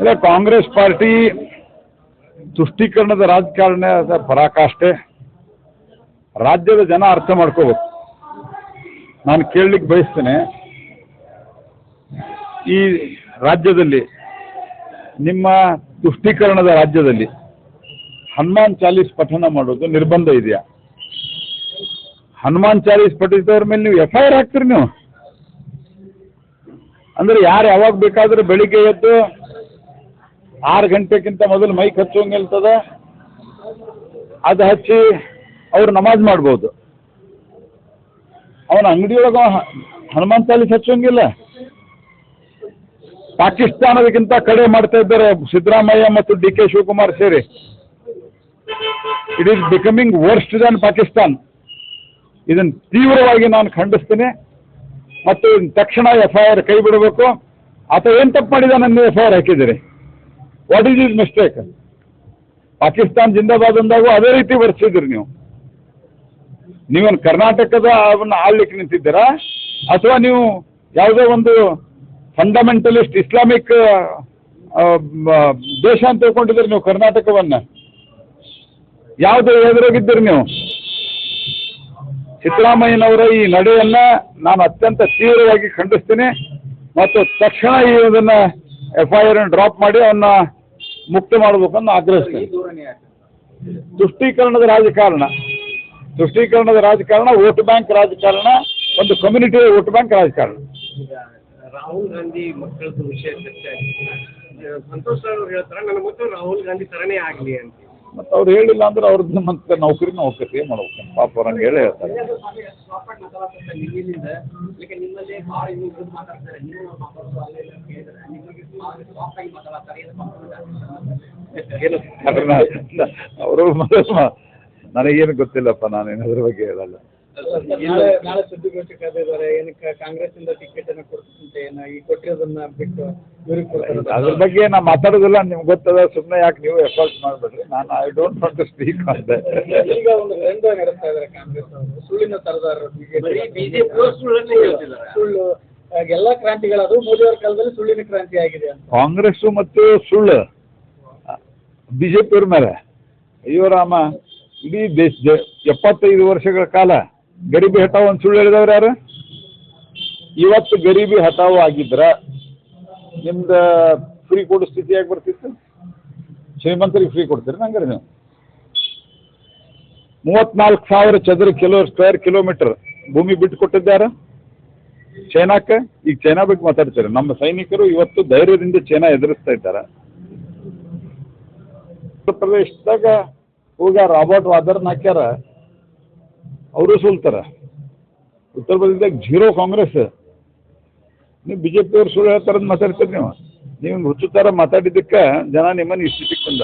ಇಲ್ಲ ಕಾಂಗ್ರೆಸ್ ಪಾರ್ಟಿ ತುಷ್ಟೀಕರಣದ ರಾಜಕಾರಣದ ಪರಾಕಾಷ್ಠೆ ರಾಜ್ಯದ ಜನ ಅರ್ಥ ಮಾಡ್ಕೋಬೇಕು. ನಾನು ಕೇಳಲಿಕ್ಕೆ ಬಯಸ್ತೇನೆ. ಈ ರಾಜ್ಯದಲ್ಲಿ, ನಿಮ್ಮ ತುಷ್ಟೀಕರಣದ ರಾಜ್ಯದಲ್ಲಿ ಹನುಮಾನ್ ಚಾಲೀಸ್ ಪಠಣ ಮಾಡೋದು ನಿರ್ಬಂಧ ಇದೆಯಾ? ಹನುಮಾನ್ ಚಾಲೀಸ್ ಪಠಿಸಿದವ್ರ ಮೇಲೆ ನೀವು ಎಫ್ ಐ ಆರ್ ಹಾಕ್ತೀರಿ ನೀವು? ಅಂದ್ರೆ ಯಾರು ಯಾವಾಗ ಬೇಕಾದ್ರೆ ಬೆಳಿಗ್ಗೆ ಎದ್ದು ಆರು ಗಂಟೆಗಿಂತ ಮೊದಲು ಮೈಕ್ ಹಚ್ಚೋಂಗೆ ಇರ್ತದೆ ಅದು ಹಚ್ಚಿ ಅವ್ರು ನಮಾಜ್ ಮಾಡ್ಬೋದು. ಅವನ ಅಂಗಡಿಯೊಳಗ ಹನುಮಾನ್ ಚಾಲೀಸ್ ಹಚ್ಚೋಂಗಿಲ್ಲ ಪಾಕಿಸ್ತಾನದಕ್ಕಿಂತ ಕಡೆ ಮಾಡ್ತಾ ಇದ್ದಾರೆ ಸಿದ್ದರಾಮಯ್ಯ ಮತ್ತು ಡಿ ಕೆ ಶಿವಕುಮಾರ್ ಸೇರಿ. It is becoming worst than Pakistan. ಇದನ್ನು ತೀವ್ರವಾಗಿ ನಾನು ಖಂಡಿಸ್ತೀನಿ. ಮತ್ತು ತಕ್ಷಣ ಎಫ್ ಐ ಆರ್ ಕೈ ಬಿಡಬೇಕು. ಆತ ಏನು ತಪ್ಪು ನನ್ನ ಎಫ್ ಐ ಆರ್ ಹಾಕಿದ್ದೀರಿ. What is is mistake Pakistan ಜಿಂದಾಬಾದ್ ಅಂದಾಗೂ ಅದೇ ರೀತಿ ಬರ್ಸಿದ್ರಿ ನೀವು. ನೀವೇನು ಕರ್ನಾಟಕದ ಅವನ್ನ ಆಳ್ಲಿಕ್ಕೆ ನಿಂತಿದ್ದೀರಾ? ಅಥವಾ ನೀವು ಯಾವುದೋ ಒಂದು ಫಂಡಮೆಂಟಲಿಸ್ಟ್ ಇಸ್ಲಾಮಿಕ್ ದೇಶ ಅಂತ ತಿಳ್ಕೊಂಡಿದ್ದೀರಿ ನೀವು ಕರ್ನಾಟಕವನ್ನ? ಯಾವುದು ಎದುರಾಗಿದ್ದೀರಿ ನೀವು? ಸಿದ್ದರಾಮಯ್ಯನವರ ಈ ನಡೆಯನ್ನ ನಾನು ಅತ್ಯಂತ ತೀವ್ರವಾಗಿ ಖಂಡಿಸ್ತೀನಿ. ಮತ್ತು ತಕ್ಷಣ ಈ ಇದನ್ನ ಎಫ್ ಐ ಆರ್ ಡ್ರಾಪ್ ಮಾಡಿ ಅವನ್ನ ಮುಕ್ತ ಮಾಡಬೇಕನ್ನು ಆಗ್ರಹಿಸ್ತೇನೆ. ತುಷ್ಟೀಕರಣದ ರಾಜಕಾರಣ. ತುಷ್ಟೀಕರಣದ ರಾಜಕಾರಣ ವೋಟ್ ಬ್ಯಾಂಕ್ ರಾಜಕಾರಣ ಒಂದು ಕಮ್ಯುನಿಟಿ ವೋಟ್ ಬ್ಯಾಂಕ್ ರಾಜಕಾರಣ. ರಾಹುಲ್ ಗಾಂಧಿ ಮಕ್ಕಳದ್ದು ವಿಷಯ ಚರ್ಚೆ ಸಂತೋಷ್ ಸರ್ ಅವ್ರು ಹೇಳ್ತಾರೆ ನನ್ನ ಮಕ್ಕಳು ರಾಹುಲ್ ಗಾಂಧಿ ತರನೇ ಆಗಲಿ ಅಂತ. ಮತ್ತೆ ಅವ್ರು ಹೇಳಿಲ್ಲ ಅಂದ್ರೆ ಅವ್ರದ್ದು ಮತ್ತೆ ನೌಕರಿ ನೌಕರಿ ಏನು ಮಾಡ್ಬೇಕು. ಪಾಪ ಅವ್ರಂಗ ಹೇಳಿ ಹೇಳ್ತಾರೆ. ನಿಮ್ಮಲ್ಲೇ ಏನು ಅವರು ನನಗೇನು ಗೊತ್ತಿಲ್ಲಪ್ಪ ನಾನು ಅದ್ರ ಬಗ್ಗೆ ಹೇಳಲ್ಲ. ನಾಳೆ ನಾಳೆ ಸುದ್ದಿಗೋಷ್ಠಿ ಕರೆದಿದ್ದಾರೆ ಏನಕ್ಕೆ ಕಾಂಗ್ರೆಸ್ ಇಂದ ಟಿಕೆಟ್ ಅನ್ನು ಕೊಡ್ತಂತೆ ಏನು? ಈ ಕೊಟ್ಟಿರೋದನ್ನ ಬಿಟ್ಟು ಇವ್ರಿಗೆ ಕೊಡ್ತಾರೆ. ಅದ್ರ ಬಗ್ಗೆ ನಾ ಮಾತಾಡೋದಿಲ್ಲ ನಿಮ್ಗೆ ಗೊತ್ತದ? ಸುಮ್ಮನೆ ಯಾಕೆ ನೀವು ಎಫರ್ಟ್ ಮಾಡಬೇಡ್ರಿ? ನಾನು I don't want to speak ಮಾಡಿದೆ ದಟ್ ಈಗ ಒಂದು ರಂಗ ನಡೆಸ್ತಾ ಇದ್ದಾರೆ ಕಾಂಗ್ರೆಸ್ ಅವರು. ಸುಳ್ಳಿನ ತರದಾರರು ಬಿಜೆಪಿ ಸುಳ್ಳು ಎಲ್ಲಾ ಕ್ರಾಂತಿಗಳದು ಮೋದಿ ಅವರ ಕಾಲದಲ್ಲಿ ಸುಳ್ಳಿನ ಕ್ರಾಂತಿ ಆಗಿದೆ ಅಂತ. ಕಾಂಗ್ರೆಸ್ಸು ಮತ್ತು ಸುಳ್ಳು. ಬಿಜೆಪಿಯವ್ರ ಮೇಲೆ. ಅಯ್ಯೋ ರಾಮ, ಇಡೀ ದೇಶ ಎಪ್ಪತ್ತೈದು ವರ್ಷಗಳ ಕಾಲ ಗರೀಬಿ ಹಟಾವ್ ಒಂದು ಸುಳ್ಳು ಹೇಳಿದವ್ರು ಯಾರು? ಇವತ್ತು ಗರೀಬಿ ಹಠಾವ್ ಆಗಿದ್ರ ನಿಮ್ದು ಫ್ರೀ ಕೊಡೋ ಸ್ಥಿತಿ ಯಾಕೆ ಬರ್ತಿತ್ತು? ಶ್ರೀಮಂತರಿಗೆ ಫ್ರೀ ಕೊಡ್ತೀರಿ ನಂಗೆ ನೀವು? ಮೂವತ್ನಾಲ್ಕು ಸಾವಿರ ಚದರ ಕಿಲೋ ಸ್ಕ್ವೇರ್ ಕಿಲೋಮೀಟರ್ ಭೂಮಿ ಬಿಟ್ಟು ಕೊಟ್ಟಿದ್ದಾರ ಚೈನಾಕ್ಕೆ ಈಗ ಚೈನಾ ಬಗ್ಗೆ ಮಾತಾಡ್ತಾರೆ? ನಮ್ಮ ಸೈನಿಕರು ಇವತ್ತು ಧೈರ್ಯದಿಂದ ಚೈನಾ ಎದುರಿಸ್ತಾ ಇದ್ದಾರೆ. ಉತ್ತರ ಪ್ರದೇಶದಾಗ ಹೋಗ ರಾಬರ್ಟ್ ವಾದರ್ನ ಹಾಕ್ಯಾರ. ಅವರು ಸೋಲ್ತಾರ ಉತ್ತರ ಪ್ರದೇಶದಾಗ ಜೀರೋ ಕಾಂಗ್ರೆಸ್. ನೀವು ಬಿ ಜೆ ಪಿಯವ್ರು ಸುಳ್ಳು ಹೇಳ್ತಾರಂತ ಮಾತಾಡ್ತೀರಿ ನೀವು. ನೀವು ಹುಚ್ಚು ಥರ ಮಾತಾಡಿದ್ದಕ್ಕೆ ಜನ ನಿಮ್ಮನ್ನು ಸ್ಥಿತಿಗೆ ತಂದ.